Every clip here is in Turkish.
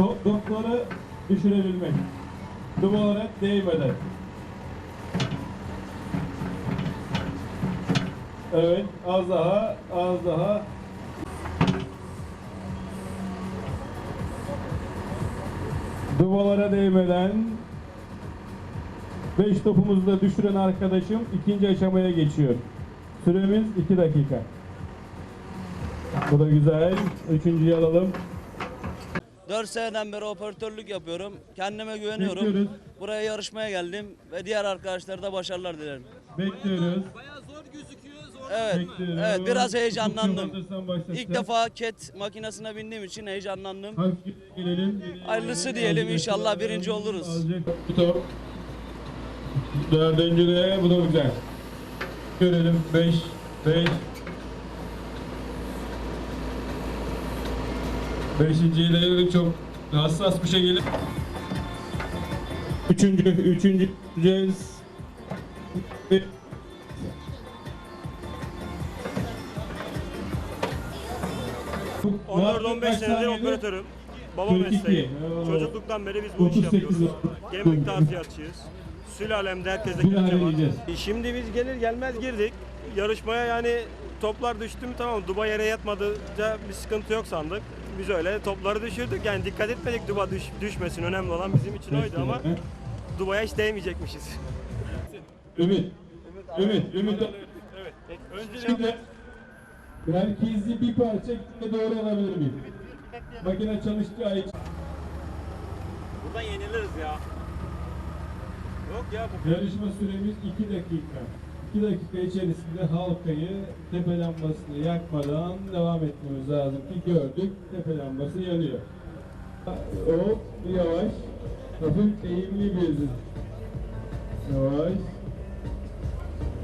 Top, topları düşürebilmek. Duvalara değmeden. Evet, az daha, az daha. Duvalara değmeden 5 topumuzu da düşüren arkadaşım ikinci aşamaya geçiyor. Süremiz 2 dakika. Bu da güzel. Üçüncüyü alalım. 4 seneden beri operatörlük yapıyorum. Kendime güveniyorum. Bekliyoruz. Buraya yarışmaya geldim ve diğer arkadaşlara da başarılar dilerim. Bekliyoruz. Evet, Bekliyoruz. evet biraz heyecanlandım. İlk defa ket makinesine bindiğim için heyecanlandım. Gelelim. Hayırlısı diyelim, inşallah birinci oluruz. Dördüncü de bu da güzel. Görelim. Beş. Beş. Beşinciyi de çok hassas bir şey gelip. Üçüncü, üçüncü cez. Onlar 15 senedir operatörüm. Baba mesleği. Çocukluktan beri biz bu işi 38 yapıyoruz. Gemlikte harfiyatçıyız. Sülalemde herkese kepçe var. Şimdi biz gelir gelmez girdik. Yarışmaya yani toplar düştü mü tamam duba yere yatmadıca bir sıkıntı yok sandık. Biz öyle topları düşürdük yani dikkat etmedik duba düş, düşmesin önemli olan bizim için oydu ama dubaya hiç değmeyecekmişiz. Ümit. Ümit. Ümit. Evet. Önce Şimdi merkezi bir parça doğru alabilir miyim? Makine çalıştığı ay Buradan yeniliriz ya. Yok ya bu yarışma süremiz 2 dakika. 2 dakika içerisinde halkayı tepe lambasını yakmadan devam etmemiz lazım ki gördük tepe lambası yanıyor. Hop yavaş. Hafif eğimli bir Yavaş.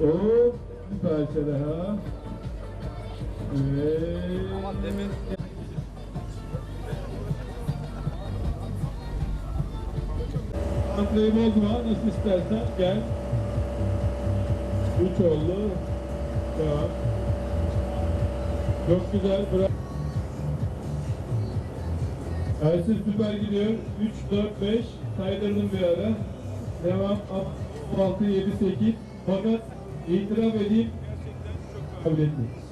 Hop bir parça daha. Evet. Atlayı bozma nasıl istersen gel. Üç oldu. Devam. Çok güzel. Bırak. Ersin süper gidiyor. 3, 4, 5. Saydırdım bir ara. Devam. 6, 7, 8. Fakat itiraf edeyim. Kabul etmiyor.